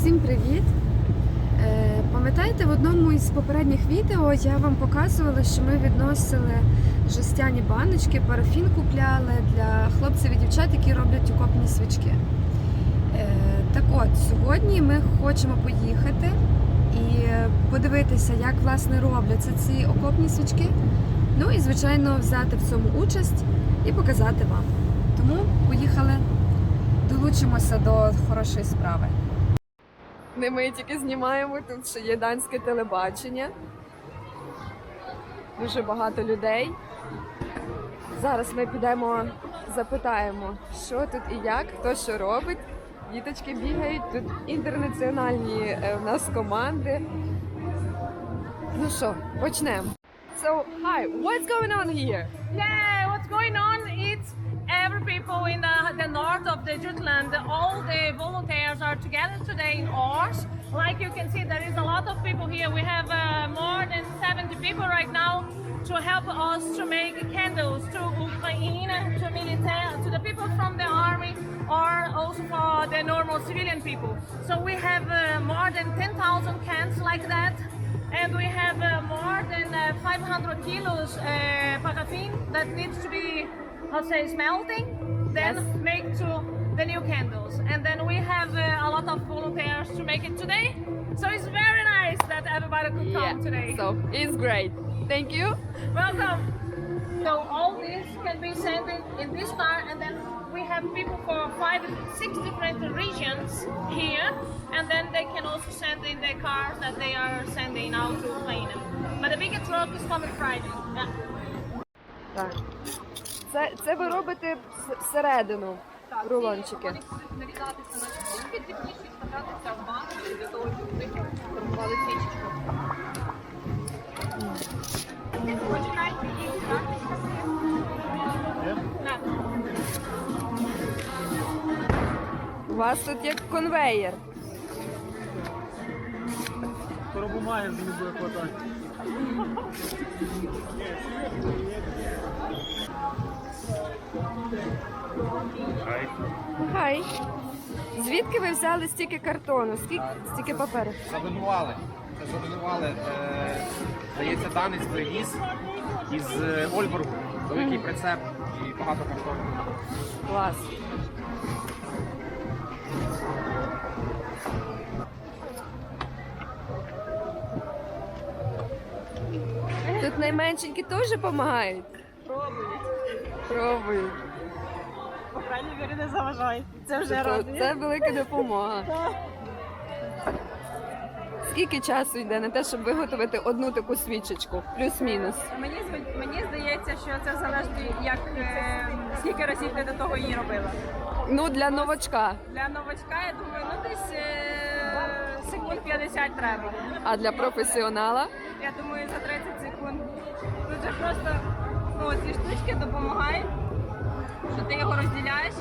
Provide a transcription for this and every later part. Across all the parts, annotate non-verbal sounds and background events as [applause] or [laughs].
Всім привіт! Е, Пам'ятаєте, в одному із попередніх відео я вам показувала, що ми відносили жестяні баночки, парафін купляли для хлопців і дівчат, які роблять окопні свічки. Е, Так от, сьогодні ми хочемо поїхати і подивитися, як власне робляться ці окопні свічки. Ну і, звичайно, взяти в цьому участь і показати вам. Тому поїхали, долучимося до хорошої справи. Не ми тільки знімаємо, тут ще є данське телебачення. Дуже багато людей. Зараз ми підемо, запитаємо, що тут і як, хто що робить. Діточки бігають, тут інтернаціональні е, в нас команди. Ну що, почнемо. So, hi, what's going on here? Yeah, what's going on? It's every people in the, the north of the Jutland, all the volunteers are together today in Ors. Like you can see, there is a lot of people here. We have uh, more than 70 people right now to help us to make candles to Ukraine, to military, to the people from the army, or also for the normal civilian people. So we have uh, more than 10,000 cans like that. And we have uh, more than uh, 500 kilos uh, paraffin that needs to be, how say smelting, then yes. make to the new candles. And then we have uh, a lot of volunteers to make it today. So it's very nice that everybody could yeah. come today. So it's great. Thank you. Welcome. So all this can be sent in, in this car and then we have people for five, six different regions here and then they can also send in their cars that they are sending out to Ukraine. But the biggest work is coming Friday. Yeah. Це, це ви робите всередину рулончики. нарізатися на шкурки, дрібніше вставлятися в банку для того, щоб вони формували свічечку. Починайте їх, так? Так. У вас тут як конвеєр. Вже не буде хватати. Хай. Звідки ви взяли стільки картону? Скільки стільки паперу? Забинували. Це забинували. Е, здається, данець привіз із е, Ольборгу. Великий прицеп і багато картону. Клас. Тут найменшенькі теж допомагають? Пробують. Пробують. Крайній мірі не заважають. Це вже радує. це велика допомога. [laughs] Скільки часу йде на те, щоб виготовити одну таку свічечку? Плюс-мінус. Мені зв- мені здається, що це залежить, як е, скільки разів ти до того її робила. Ну, для новачка. Для новачка, я думаю, ну десь е, секунд 50 треба. А для професіонала? Я думаю, за 30 секунд. Тут же просто ну, ці штучки допомагають, що ти його розділяєш,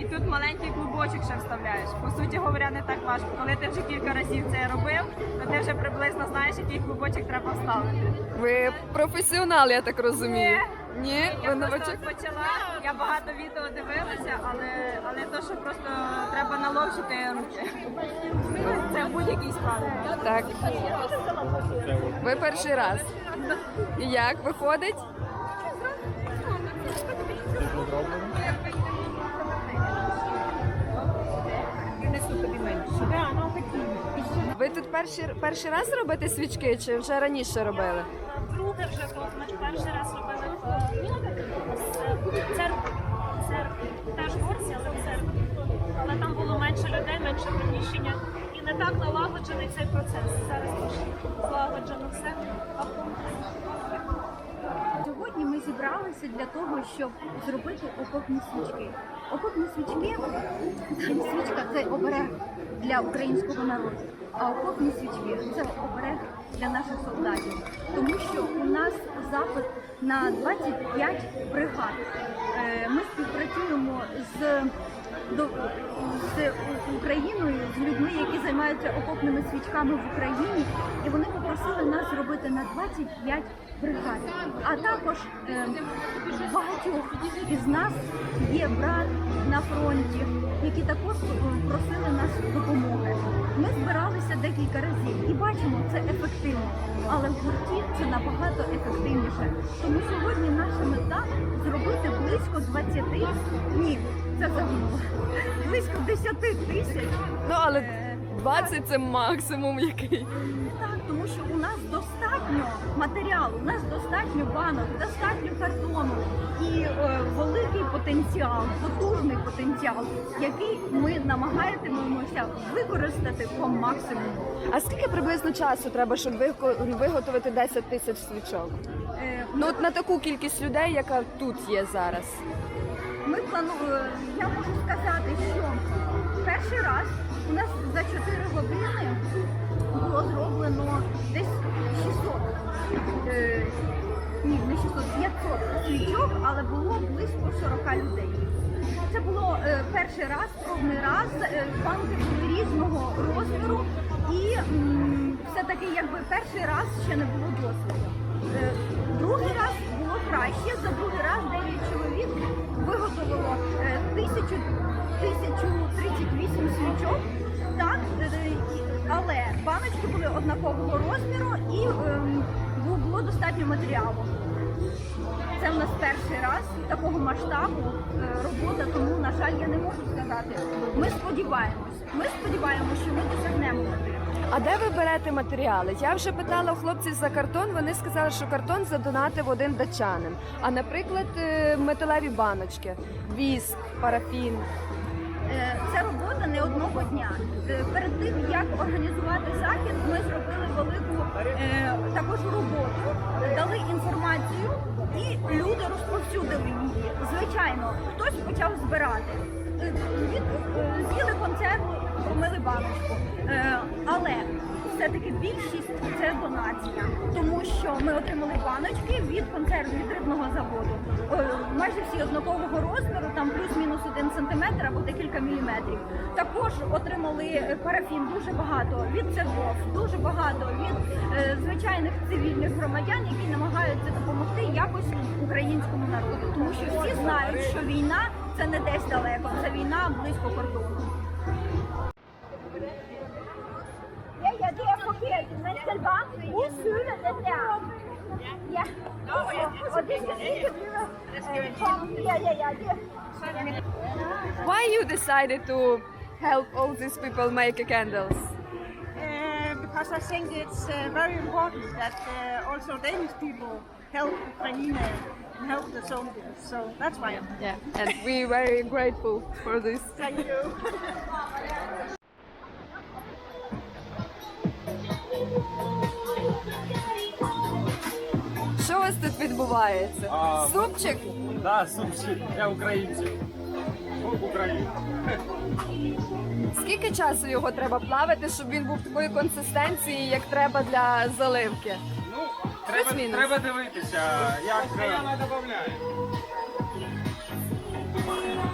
і тут маленький клубочок ще вставляєш. По суті говоря, не так важко. Коли ти вже кілька разів це робив, то ти вже приблизно знаєш, який клубочок треба вставити. Ви професіонал, я так розумію. Ні, Я просто почала, я багато відео дивилася, але, але то, що просто треба наловчити руки. Це будь-якій справі. Так. Ви перший раз. І як виходить? Тут перший, перший раз робите свічки чи вже раніше робили? Друге вже було, ми перший раз робили в церкві. Церкві. Теж в Орсі, але в церкві. Але там було менше людей, менше приміщення. І не так налагоджений цей процес. Зараз більш злагоджено все. Сьогодні ми зібралися для того, щоб зробити окопні свічки. Окопні свічки, свічка це оберег для українського народу, окопні свічки це оберег для наших солдатів. Тому що у нас запит на 25 бригад. Е, Ми співпрацюємо з з Україною, з людьми, які займаються окопними свічками в Україні, і вони попросили нас зробити на 25 бригад. А також е, багатьох із нас є брат на фронті, які також е, просили нас допомоги. Ми збиралися декілька разів і бачимо, це ефективно. Але в гурті це набагато ефективніше. Тому сьогодні наша мета зробити близько 20, ні, це загнуло, близько 10 тисяч. Ну але е, 20 це максимум який. Так, тому що у нас достатньо матеріалу, у нас достатньо банок, достатньо картону і е, великий потенціал, потужний потенціал, який ми намагаємося використати по максимуму. А скільки приблизно часу треба, щоб виго- виготовити 10 тисяч свічок? Е, Ну от на таку кількість людей, яка тут є зараз. Ми плануємо, я можу сказати, що перший раз у нас за 4 години було зроблено десь 600, е, ні, не 600, 500 свічок, але було близько 40 людей. Це було е, перший раз, пробний раз. Е, банки були різного розміру, і все-таки якби перший раз ще не було досвіду. Е, другий раз було краще. За другий раз 9 чоловік виготовило е, тисячу, 1038 свічок. Так, е, але баночки були однакового розміру і ем, було достатньо матеріалу. Це в нас перший раз такого масштабу е, робота, тому, на жаль, я не можу сказати. Ми сподіваємось. Ми сподіваємося, що ми досягнемо мети. А де ви берете матеріали? Я вже питала хлопців за картон. Вони сказали, що картон задонатив один датчанин. А наприклад, е, металеві баночки, віск, парафін. Е, Це робота не одного дня. Е, Перед тим як організувати захід, ми зробили велику е, також роботу, дали інформацію, і люди розповсюдили її. Звичайно, хтось почав збирати. З'їли концерт, помили баночку. Але все-таки більшість це донація, тому що ми отримали баночки від концерну від рибного заводу. Е, Майже всі однакового розміру, там плюс-мінус один сантиметр або декілька міліметрів. Також отримали е, парафін дуже багато від церков, дуже багато від е, звичайних цивільних громадян, які намагаються допомогти якось українському народу, тому що всі знають, що війна це не десь далеко, це війна близько кордону. Ja. Og det skal ikke blive øh, tom. Ja, ja, ja. Why you decided to help all these people make candles? Uh, because I think it's uh, very important that uh, also Danish people help Ukraine and help the soldiers. So that's why. Yeah, and we are very grateful for this. Thank you. [laughs] тут відбувається? А, Супчик? Да, суші для українців. В Скільки часу його треба плавити, щоб він був такої консистенції, як треба для заливки? Ну, треба, Плюс-мінус. треба дивитися, як. Я додаю.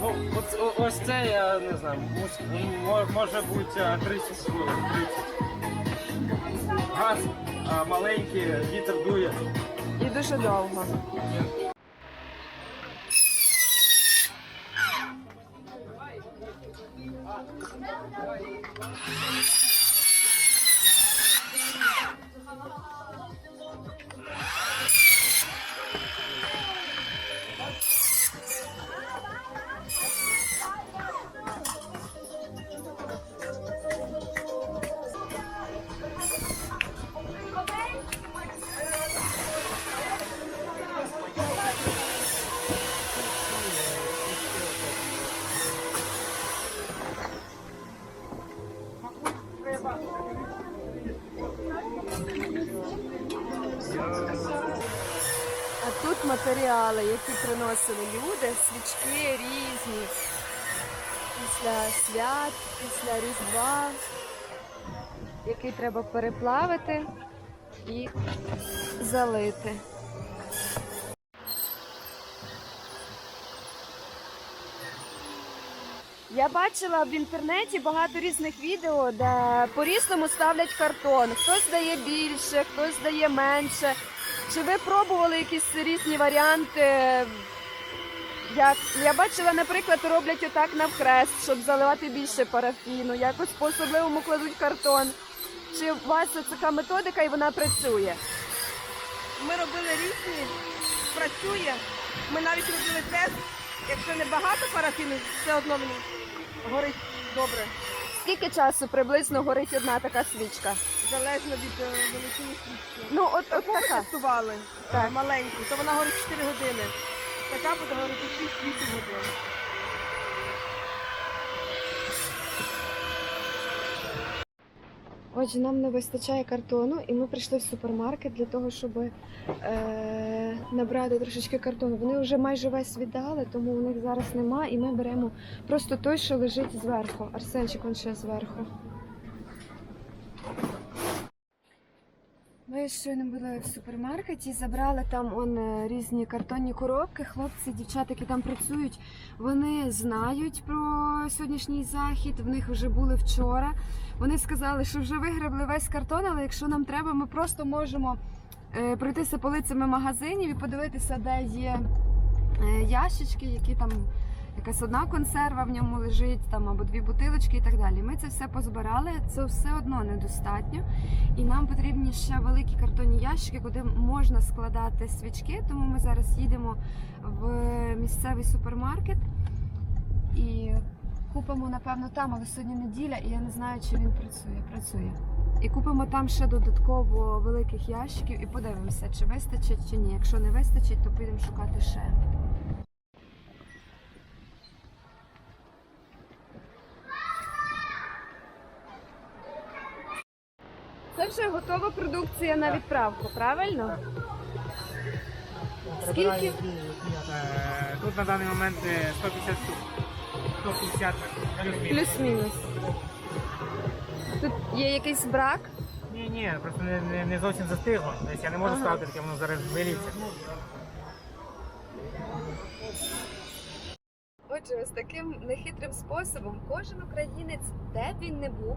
Ну, ось, о- ось це я не знаю, мус- мо- може бути е, 30 хвилин, 30. Газ а, маленький, вітер дує. І дуже довго. А матеріали, які приносили люди, свічки різні. Після свят, після Різдва, який треба переплавити і залити. Я бачила в інтернеті багато різних відео, де по-різному ставлять картон. Хтось дає більше, хтось дає менше. Чи ви пробували якісь різні варіанти? Як я бачила, наприклад, роблять отак навхрест, щоб заливати більше парафіну, якось по особливому кладуть картон. Чи у вас така методика і вона працює? Ми робили різні, працює. Ми навіть робили тест. Якщо не багато парафіну, все одно мені горить добре. Скільки часу приблизно горить одна така свічка? Залежно від е, величини свічки. Ну, от, от Таку така. тестували Так. маленьку, то вона горить 4 години. Така буде горити 6-8 годин. Отже, нам не вистачає картону, і ми прийшли в супермаркет для того, щоб е, набрати трошечки картону. Вони вже майже весь віддали, тому у них зараз нема, і ми беремо просто той, що лежить зверху. Арсенчик він ще зверху. Щойно були в супермаркеті, забрали там он, е, різні картонні коробки. Хлопці, дівчата, які там працюють, вони знають про сьогоднішній захід. В них вже були вчора. Вони сказали, що вже вигребли весь картон, але якщо нам треба, ми просто можемо е, пройтися полицями магазинів і подивитися, де є е, ящички, які там якась одна консерва в ньому лежить, там або дві бутилочки і так далі. Ми це все позбирали. Це все одно недостатньо. І нам потрібні ще великі картонні ящики, куди можна складати свічки. Тому ми зараз їдемо в місцевий супермаркет і купимо, напевно, там, але сьогодні неділя, і я не знаю, чи він працює. Працює. І купимо там ще додатково великих ящиків і подивимося, чи вистачить, чи ні. Якщо не вистачить, то підемо шукати ще. Це вже готова продукція на відправку, правильно? Скільки? Е, Тут на даний момент е, 150 штук. 150 плюс-мінус. Плюс-мінус. Тут є якийсь брак. Ні, ні, просто не, не, не зовсім застигло. Тобто я не можу Ага. ставити таке, воно зараз виліться. Отже, ось таким нехитрим способом кожен українець, де б він не був,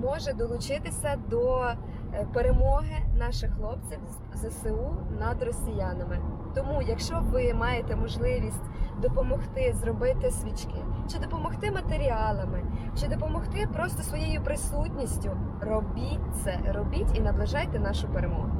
може долучитися до е, перемоги наших хлопців ЗСУ над росіянами. Тому, якщо ви маєте можливість допомогти зробити свічки, чи допомогти матеріалами, чи допомогти просто своєю присутністю, робіть це, робіть і наближайте нашу перемогу.